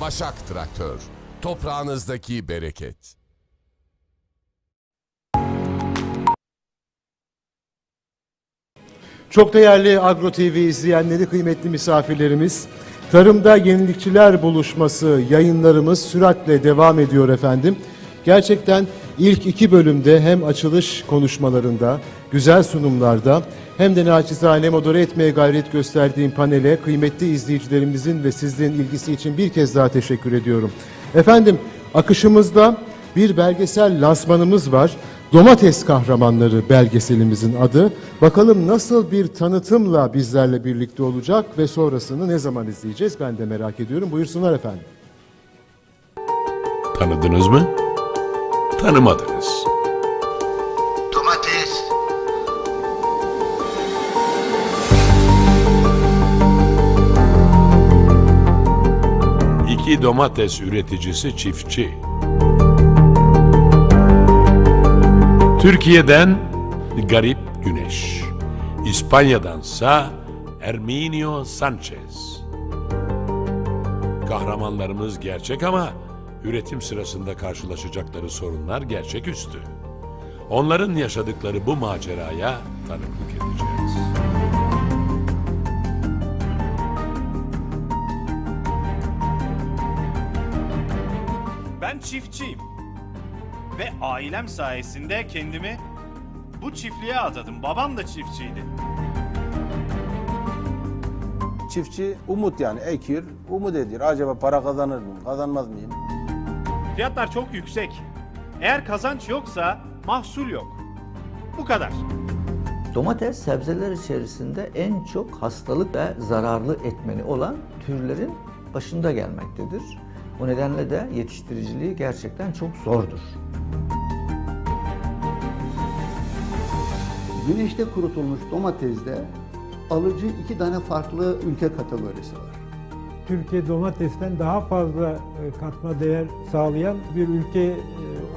Başak Traktör. Toprağınızdaki bereket. Çok değerli Agro TV izleyenleri, kıymetli misafirlerimiz, Tarımda Yenilikçiler Buluşması yayınlarımız süratle devam ediyor efendim. Gerçekten ilk iki bölümde hem açılış konuşmalarında, güzel sunumlarda hem de naçizane modere etmeye gayret gösterdiğim panele kıymetli izleyicilerimizin ve sizlerin ilgisi için bir kez daha teşekkür ediyorum. Efendim akışımızda bir belgesel lansmanımız var. Domates Kahramanları belgeselimizin adı. Bakalım nasıl bir tanıtımla bizlerle birlikte olacak ve sonrasını ne zaman izleyeceğiz ben de merak ediyorum. Buyursunlar efendim. Tanıdınız mı? Tanımadınız. Domates, İki domates üreticisi çiftçi. Türkiye'den Garip Güneş. İspanya'dansa Herminio Sanchez. Kahramanlarımız gerçek ama üretim sırasında karşılaşacakları sorunlar gerçeküstü. Onların yaşadıkları bu maceraya tanıklık edeceğiz. Çiftçiyim. Ve ailem sayesinde kendimi bu çiftliğe adadım. Babam da çiftçiydi. Çiftçi umut yani ekir, umut ediyor. Acaba para kazanır mıyım, kazanmaz mıyım? Fiyatlar çok yüksek. Eğer kazanç yoksa mahsul yok. Bu kadar. Domates sebzeler içerisinde en çok hastalık ve zararlı etmeni olan türlerin başında gelmektedir. O nedenle de yetiştiriciliği gerçekten çok zordur. Güneşte kurutulmuş domatesde alıcı iki tane farklı ülke kategorisi var. Türkiye domatesten daha fazla e, katma değer sağlayan bir ülke e,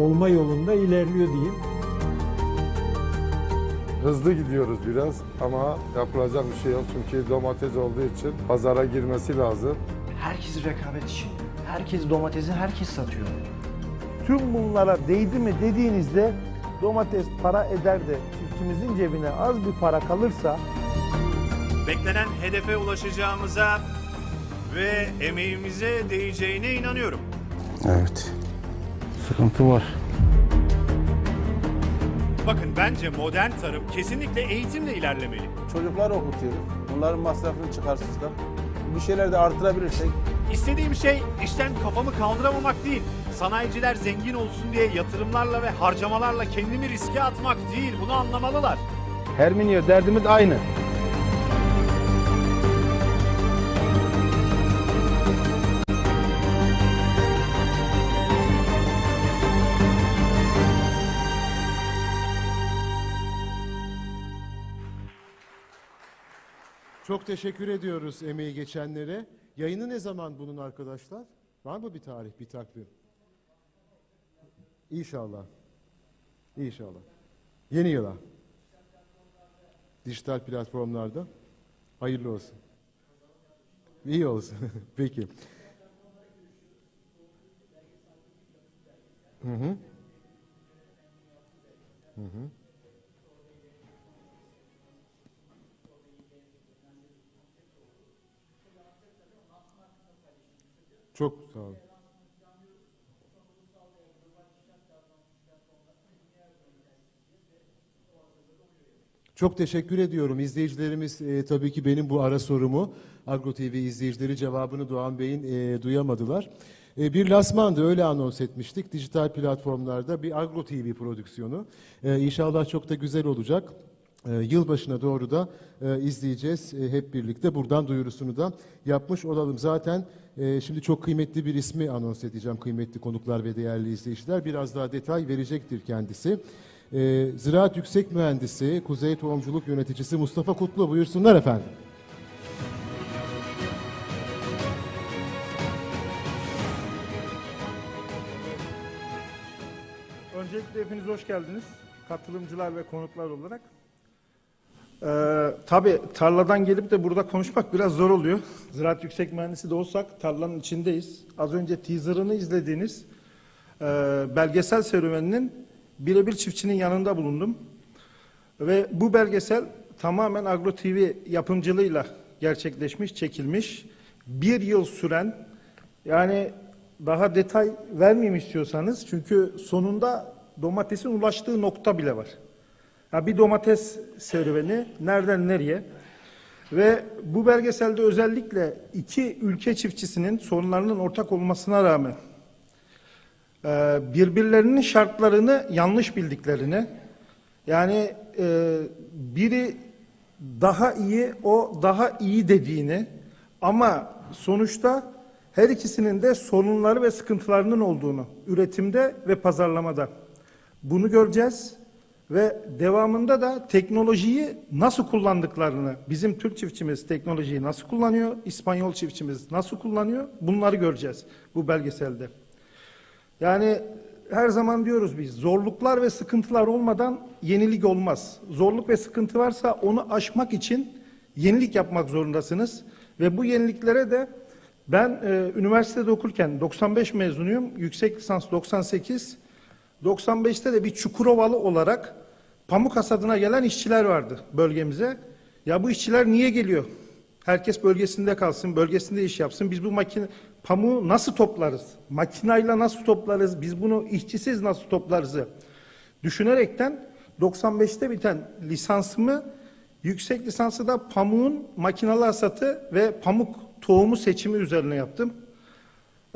olma yolunda ilerliyor diyeyim. Hızlı gidiyoruz biraz ama yapılacak bir şey yok çünkü domates olduğu için pazara girmesi lazım. Herkes rekabet için. Herkes domatesi herkes satıyor. Tüm bunlara değdi mi dediğinizde domates para eder de çiftçimizin cebine az bir para kalırsa Beklenen hedefe ulaşacağımıza ve emeğimize değeceğine inanıyorum. Evet. Sıkıntı var. Bakın bence modern tarım kesinlikle eğitimle ilerlemeli. Çocuklar okutuyoruz. Bunların masrafını çıkarsızlar. Bir şeyler de artırabilirsek İstediğim şey işten kafamı kaldıramamak değil. Sanayiciler zengin olsun diye yatırımlarla ve harcamalarla kendimi riske atmak değil. Bunu anlamalılar. Herminio derdimiz aynı. Çok teşekkür ediyoruz emeği geçenlere. Yayını ne zaman bunun arkadaşlar? Var mı bir tarih, bir takvim? İnşallah. İnşallah. Yeni yıla. Dijital platformlarda. Hayırlı olsun. İyi olsun. Peki. Hı hı. Hı hı. Çok sağ olun. Çok teşekkür ediyorum. İzleyicilerimiz e, tabii ki benim bu ara sorumu Agro TV izleyicileri cevabını Doğan Bey'in e, duyamadılar. E, bir lasmandı öyle anons etmiştik. Dijital platformlarda bir Agro TV prodüksiyonu. E, inşallah çok da güzel olacak. E, yılbaşına doğru da e, izleyeceğiz e, hep birlikte. Buradan duyurusunu da yapmış olalım. Zaten şimdi çok kıymetli bir ismi anons edeceğim kıymetli konuklar ve değerli izleyiciler. Biraz daha detay verecektir kendisi. Ziraat Yüksek Mühendisi, Kuzey Tohumculuk Yöneticisi Mustafa Kutlu buyursunlar efendim. öncelikle hepiniz hoş geldiniz. Katılımcılar ve konuklar olarak. Ee, tabii tarladan gelip de burada konuşmak biraz zor oluyor. Ziraat yüksek mühendisi de olsak tarlanın içindeyiz. Az önce teaserını izlediğiniz e, belgesel serüveninin birebir çiftçinin yanında bulundum. Ve bu belgesel tamamen Agro TV yapımcılığıyla gerçekleşmiş, çekilmiş. Bir yıl süren, yani daha detay vermeyeyim istiyorsanız çünkü sonunda domatesin ulaştığı nokta bile var. Ya bir domates serüveni nereden nereye? Ve bu belgeselde özellikle iki ülke çiftçisinin sorunlarının ortak olmasına rağmen e, birbirlerinin şartlarını yanlış bildiklerini yani e, biri daha iyi o daha iyi dediğini ama sonuçta her ikisinin de sorunları ve sıkıntılarının olduğunu üretimde ve pazarlamada bunu göreceğiz ve devamında da teknolojiyi nasıl kullandıklarını bizim Türk çiftçimiz teknolojiyi nasıl kullanıyor, İspanyol çiftçimiz nasıl kullanıyor bunları göreceğiz bu belgeselde. Yani her zaman diyoruz biz zorluklar ve sıkıntılar olmadan yenilik olmaz. Zorluk ve sıkıntı varsa onu aşmak için yenilik yapmak zorundasınız. Ve bu yeniliklere de ben e, üniversitede okurken 95 mezunuyum, yüksek lisans 98. 95'te de bir Çukurovalı olarak pamuk hasadına gelen işçiler vardı bölgemize. Ya bu işçiler niye geliyor? Herkes bölgesinde kalsın, bölgesinde iş yapsın. Biz bu makine pamuğu nasıl toplarız? Makinayla nasıl toplarız? Biz bunu işçisiz nasıl toplarızı düşünerekten 95'te biten lisansımı yüksek lisansı da pamuğun makinalı hasatı ve pamuk tohumu seçimi üzerine yaptım.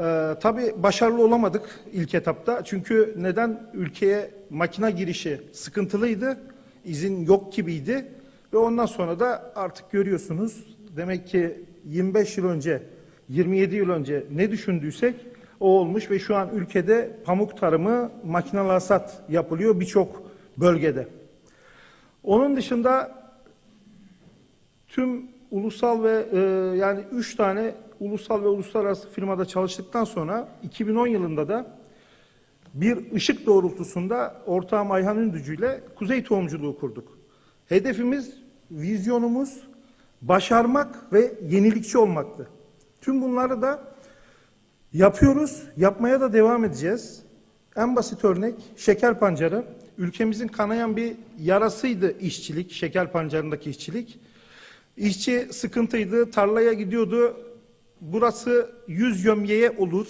Ee, tabii başarılı olamadık ilk etapta. Çünkü neden? Ülkeye makina girişi sıkıntılıydı. izin yok gibiydi. Ve ondan sonra da artık görüyorsunuz demek ki 25 yıl önce, 27 yıl önce ne düşündüysek o olmuş ve şu an ülkede pamuk tarımı makinalı hasat yapılıyor birçok bölgede. Onun dışında tüm ulusal ve e, yani üç tane ulusal ve uluslararası firmada çalıştıktan sonra 2010 yılında da bir ışık doğrultusunda ortağım Ayhan Ündücü ile kuzey tohumculuğu kurduk. Hedefimiz, vizyonumuz başarmak ve yenilikçi olmaktı. Tüm bunları da yapıyoruz, yapmaya da devam edeceğiz. En basit örnek şeker pancarı. Ülkemizin kanayan bir yarasıydı işçilik, şeker pancarındaki işçilik. İşçi sıkıntıydı, tarlaya gidiyordu. Burası 100 yömyeye olur.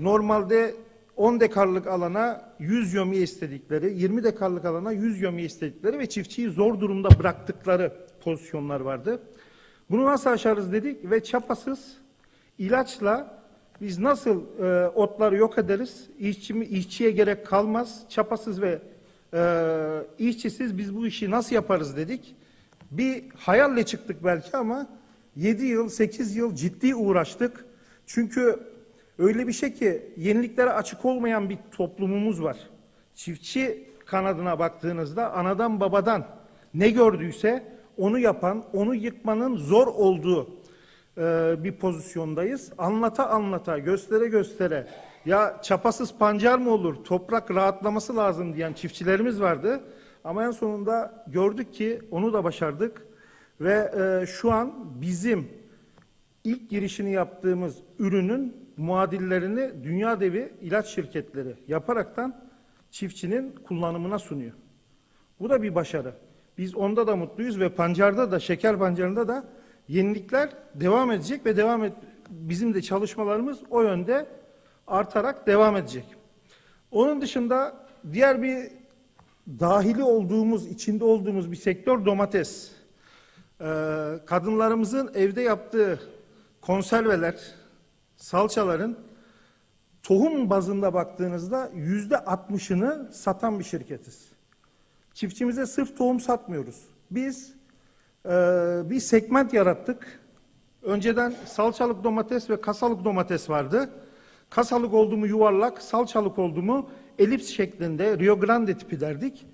Normalde 10 dekarlık alana 100 yömye istedikleri, 20 dekarlık alana 100 yömye istedikleri ve çiftçiyi zor durumda bıraktıkları pozisyonlar vardı. Bunu nasıl aşarız dedik ve çapasız ilaçla biz nasıl e, otları yok ederiz? İşçi, işçiye gerek kalmaz. Çapasız ve e, işçisiz biz bu işi nasıl yaparız dedik. Bir hayalle çıktık belki ama 7 yıl, 8 yıl ciddi uğraştık. Çünkü öyle bir şey ki yeniliklere açık olmayan bir toplumumuz var. Çiftçi kanadına baktığınızda anadan babadan ne gördüyse onu yapan, onu yıkmanın zor olduğu e, bir pozisyondayız. Anlata anlata, göstere göstere ya çapasız pancar mı olur, toprak rahatlaması lazım diyen çiftçilerimiz vardı. Ama en sonunda gördük ki onu da başardık ve e, şu an bizim ilk girişini yaptığımız ürünün muadillerini dünya devi ilaç şirketleri yaparaktan çiftçinin kullanımına sunuyor. Bu da bir başarı. Biz onda da mutluyuz ve pancarda da şeker pancarında da yenilikler devam edecek ve devam et bizim de çalışmalarımız o yönde artarak devam edecek. Onun dışında diğer bir dahili olduğumuz, içinde olduğumuz bir sektör domates. Ee, kadınlarımızın evde yaptığı konserveler, salçaların tohum bazında baktığınızda yüzde altmışını satan bir şirketiz. Çiftçimize sırf tohum satmıyoruz. Biz e, bir segment yarattık. Önceden salçalık domates ve kasalık domates vardı. Kasalık oldu mu yuvarlak, salçalık oldu mu elips şeklinde Rio Grande tipi derdik.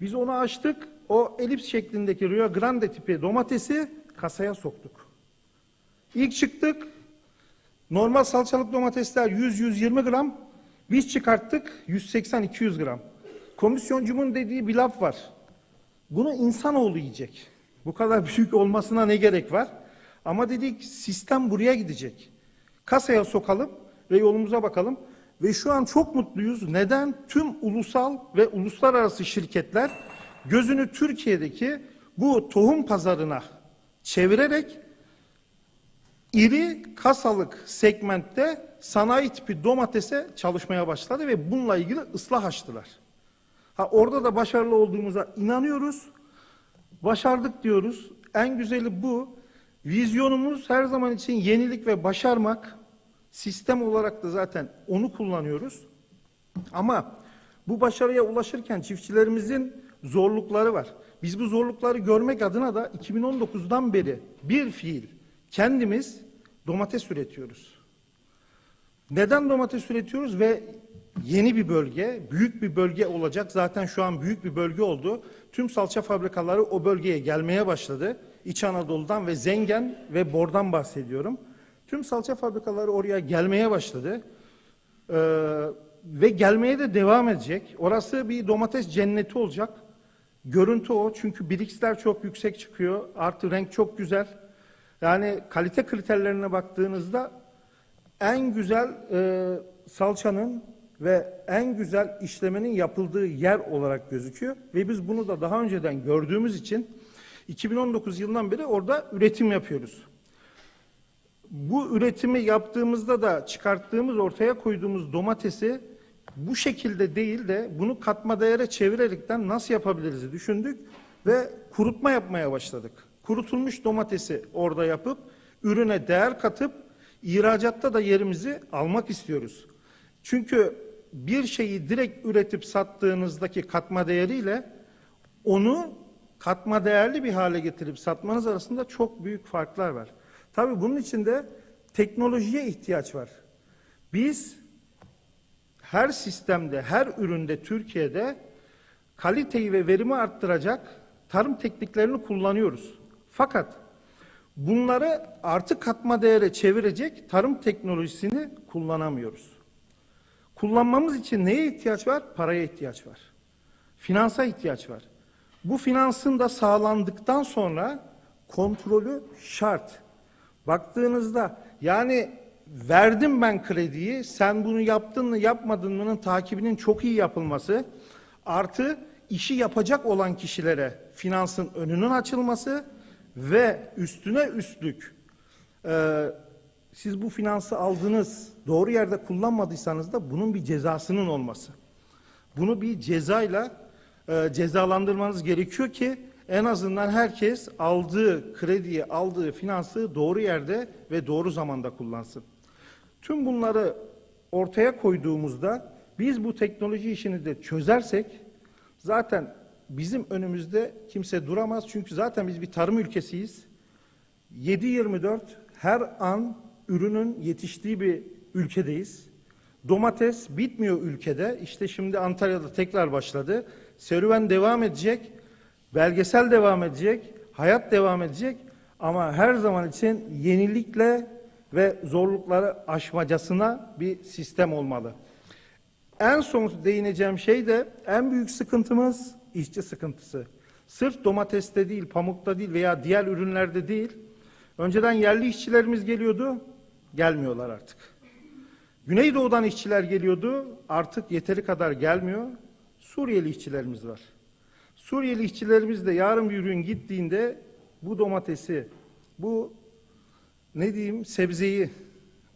Biz onu açtık. O elips şeklindeki Rio Grande tipi domatesi kasaya soktuk. İlk çıktık. Normal salçalık domatesler 100-120 gram. Biz çıkarttık 180-200 gram. Komisyoncumun dediği bir laf var. Bunu insanoğlu yiyecek. Bu kadar büyük olmasına ne gerek var? Ama dedik sistem buraya gidecek. Kasaya sokalım ve yolumuza bakalım. Ve şu an çok mutluyuz. Neden? Tüm ulusal ve uluslararası şirketler gözünü Türkiye'deki bu tohum pazarına çevirerek iri kasalık segmentte sanayi tipi domatese çalışmaya başladı ve bununla ilgili ıslah açtılar. Ha orada da başarılı olduğumuza inanıyoruz. Başardık diyoruz. En güzeli bu. Vizyonumuz her zaman için yenilik ve başarmak. Sistem olarak da zaten onu kullanıyoruz. Ama bu başarıya ulaşırken çiftçilerimizin zorlukları var. Biz bu zorlukları görmek adına da 2019'dan beri bir fiil kendimiz domates üretiyoruz. Neden domates üretiyoruz ve yeni bir bölge, büyük bir bölge olacak. Zaten şu an büyük bir bölge oldu. Tüm salça fabrikaları o bölgeye gelmeye başladı. İç Anadolu'dan ve Zengen ve Bor'dan bahsediyorum. Tüm salça fabrikaları oraya gelmeye başladı. Ee, ve gelmeye de devam edecek. Orası bir domates cenneti olacak. Görüntü o çünkü birixler çok yüksek çıkıyor. Artı renk çok güzel. Yani kalite kriterlerine baktığınızda en güzel e, salçanın ve en güzel işlemenin yapıldığı yer olarak gözüküyor. Ve biz bunu da daha önceden gördüğümüz için 2019 yılından beri orada üretim yapıyoruz. Bu üretimi yaptığımızda da çıkarttığımız, ortaya koyduğumuz domatesi bu şekilde değil de bunu katma değere çevirerekten nasıl yapabiliriz düşündük ve kurutma yapmaya başladık. Kurutulmuş domatesi orada yapıp ürüne değer katıp ihracatta da yerimizi almak istiyoruz. Çünkü bir şeyi direkt üretip sattığınızdaki katma değeriyle onu katma değerli bir hale getirip satmanız arasında çok büyük farklar var. Tabii bunun için de teknolojiye ihtiyaç var. Biz her sistemde, her üründe Türkiye'de kaliteyi ve verimi arttıracak tarım tekniklerini kullanıyoruz. Fakat bunları artı katma değere çevirecek tarım teknolojisini kullanamıyoruz. Kullanmamız için neye ihtiyaç var? Paraya ihtiyaç var. Finansa ihtiyaç var. Bu finansın da sağlandıktan sonra kontrolü şart. Baktığınızda yani verdim ben krediyi, sen bunu yaptın mı yapmadın mı'nın takibinin çok iyi yapılması, artı işi yapacak olan kişilere finansın önünün açılması ve üstüne üstlük e, siz bu finansı aldınız, doğru yerde kullanmadıysanız da bunun bir cezasının olması. Bunu bir cezayla e, cezalandırmanız gerekiyor ki en azından herkes aldığı krediyi, aldığı finansı doğru yerde ve doğru zamanda kullansın. Tüm bunları ortaya koyduğumuzda biz bu teknoloji işini de çözersek zaten bizim önümüzde kimse duramaz. Çünkü zaten biz bir tarım ülkesiyiz. 7-24 her an ürünün yetiştiği bir ülkedeyiz. Domates bitmiyor ülkede. İşte şimdi Antalya'da tekrar başladı. Serüven devam edecek. Belgesel devam edecek. Hayat devam edecek. Ama her zaman için yenilikle ve zorlukları aşmacasına bir sistem olmalı. En son değineceğim şey de en büyük sıkıntımız işçi sıkıntısı. Sırf domateste değil, pamukta değil veya diğer ürünlerde değil. Önceden yerli işçilerimiz geliyordu, gelmiyorlar artık. Güneydoğu'dan işçiler geliyordu, artık yeteri kadar gelmiyor. Suriyeli işçilerimiz var. Suriyeli işçilerimiz de yarın bir ürün gittiğinde bu domatesi, bu ne diyeyim sebzeyi,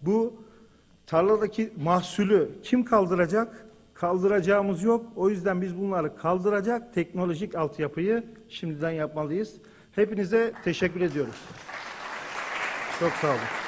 bu tarladaki mahsulü kim kaldıracak? Kaldıracağımız yok. O yüzden biz bunları kaldıracak teknolojik altyapıyı şimdiden yapmalıyız. Hepinize teşekkür ediyorum. Çok sağ olun.